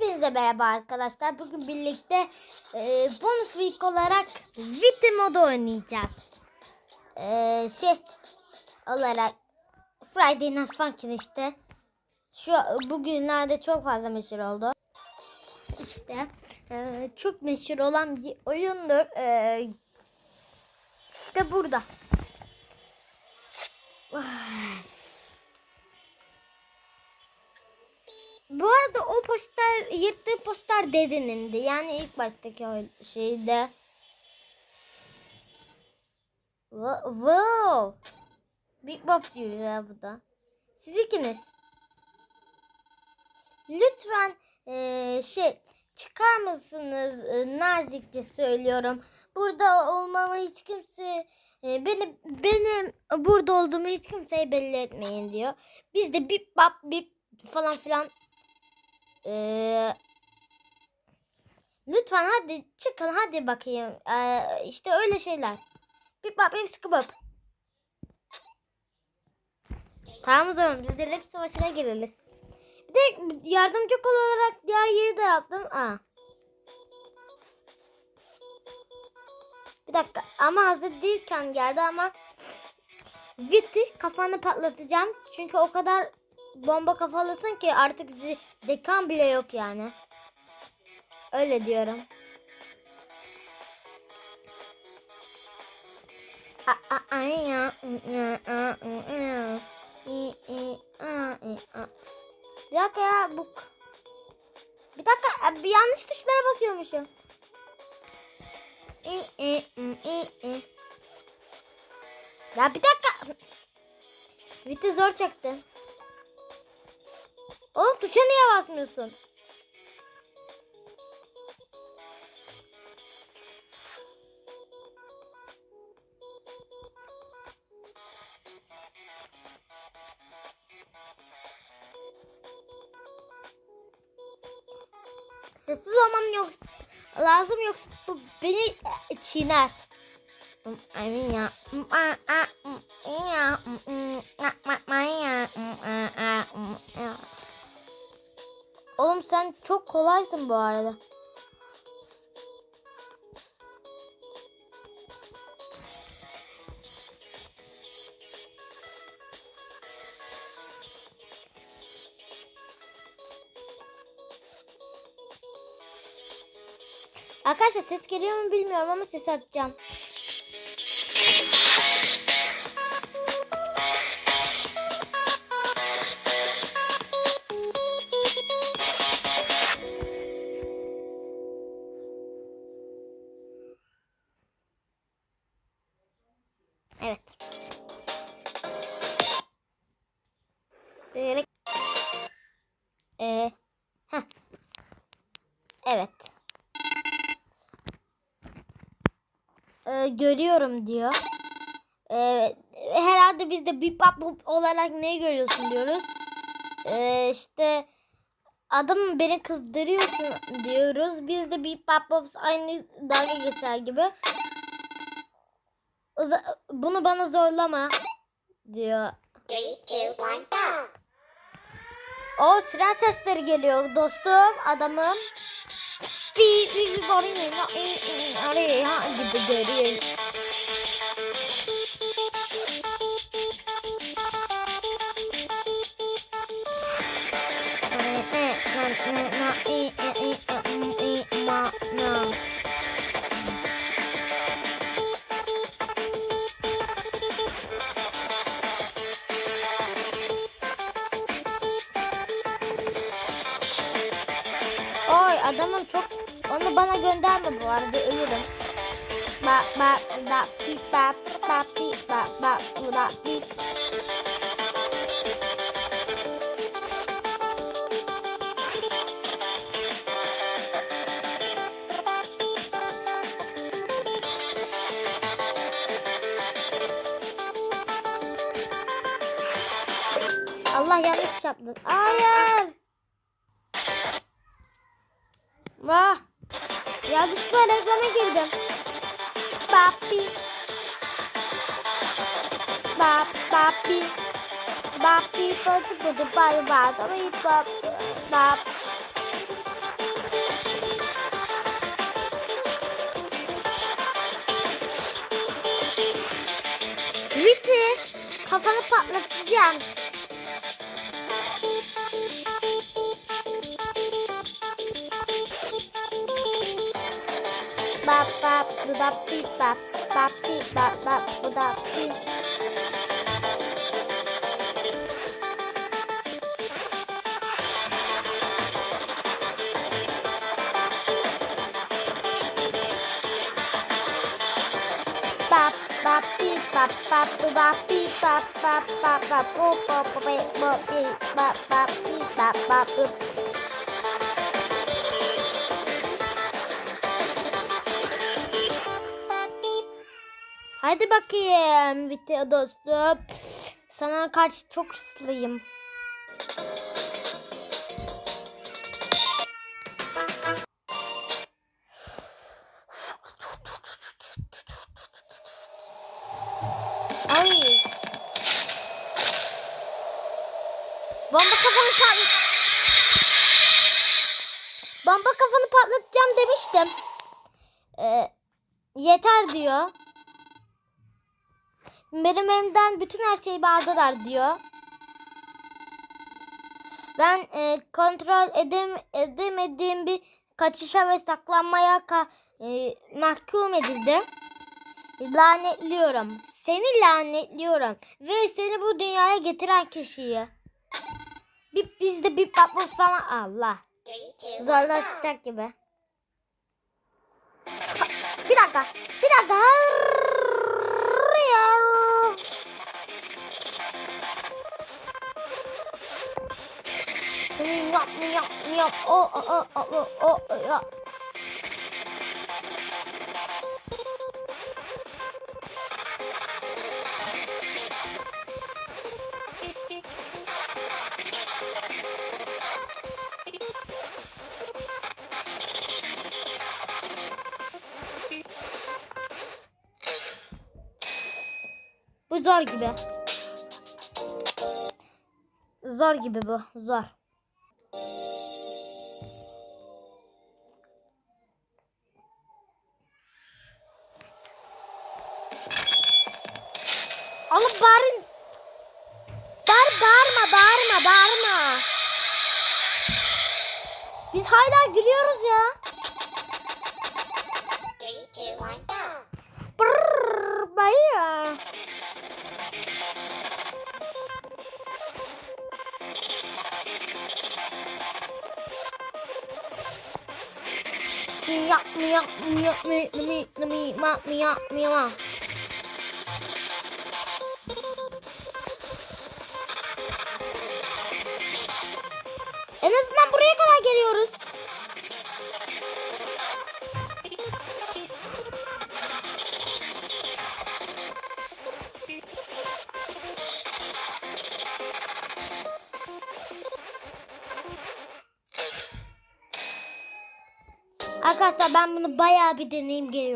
Hepinize merhaba arkadaşlar. Bugün birlikte e, bonus week olarak Witty modu oynayacağız. E, şey olarak Friday Night Funkin işte. Şu bugünlerde çok fazla meşhur oldu. İşte e, çok meşhur olan bir oyundur. E, işte burada. Vay. Bu arada o poster, yırttığı poster dedenindi. Yani ilk baştaki o şeyde. Wo- Wow. Big Bob diyor ya bu da. Siz ikiniz. Lütfen eee, şey çıkar mısınız Eee, nazikçe söylüyorum. Burada olmamı hiç kimse eee, benim benim burada olduğumu hiç kimseye belli etmeyin diyor. Biz de bip bap bip falan filan ee, lütfen hadi çıkın hadi bakayım. Ee, işte öyle şeyler. Bir bak bir sıkı bak. Tamam o zaman biz de rap savaşına gireriz. Bir de yardımcı kol olarak diğer yeri de yaptım. Aa. Bir dakika ama hazır değilken geldi ama Vitti kafanı patlatacağım. Çünkü o kadar bomba kafalısın ki artık ze- zekan bile yok yani. Öyle diyorum. Bir dakika ya bu bir dakika e, bir yanlış tuşlara basıyormuşum. Ya bir dakika. Viti zor çekti. Tuşa niye basmıyorsun? Sessiz olmam yok lazım yoksa beni çiğner. Amin ya. Kolaysın bu arada. Arkadaşlar ses geliyor mu bilmiyorum ama ses atacağım. Böyle. Ee. Evet. Ee, görüyorum diyor. Ee, herhalde biz de bip bap bup olarak ne görüyorsun diyoruz. Ee, işte adam beni kızdırıyorsun diyoruz. Biz de bip bap bup aynı dalga geçer gibi. Bunu bana zorlama diyor. Three, two, one, go! O siren sesleri geliyor dostum adamım. Bir bir bir gibi görüyor. Adamım çok onu bana gönderme bu arada ölürüm. Ba ba da pi ba ba pi ba ba da pi. Allah yanlış yaptım. Hayır. Yanlışlıkla reklama girdim. Papi. Bap, papi. Papi, patu, patu, patu, patu, patu, patu, Viti kafanı patlatacağım. Bap bap dudap bip bap bap bip bap bap dudap bip. Bap bap bip bap bap dudap bip bap bap bap bap bop bop bop bop bop bip bap bap bip bap bap bip. Hadi bakayım Vite dostum. Sana karşı çok hırslıyım. Ay. Bomba kafanı patlat. Bomba kafanı patlatacağım demiştim. Ee, yeter diyor. Benim elimden bütün her şeyi aldılar diyor. Ben e, kontrol edem, edemediğim bir kaçışa ve saklanmaya ka- e, mahkum edildim. Lanetliyorum. Seni lanetliyorum. Ve seni bu dünyaya getiren kişiyi. Bir, biz de bir patmış falan Allah. Zorlaşacak gibi. Bir dakika. Bir dakika. Yap yap yap. O o o o o o ya. Bu zor gibi. Zor gibi bu. Zor. Bağırın. Bağır, bağırma, bağırma, bağırma. Biz hala gülüyoruz ya. Three, two, one, go. Brrr, bağır. Miyak miyak miyak mi mi mi mi ma En azından buraya kadar geliyoruz. Arkadaşlar ben bunu bayağı bir deneyim geliyorum.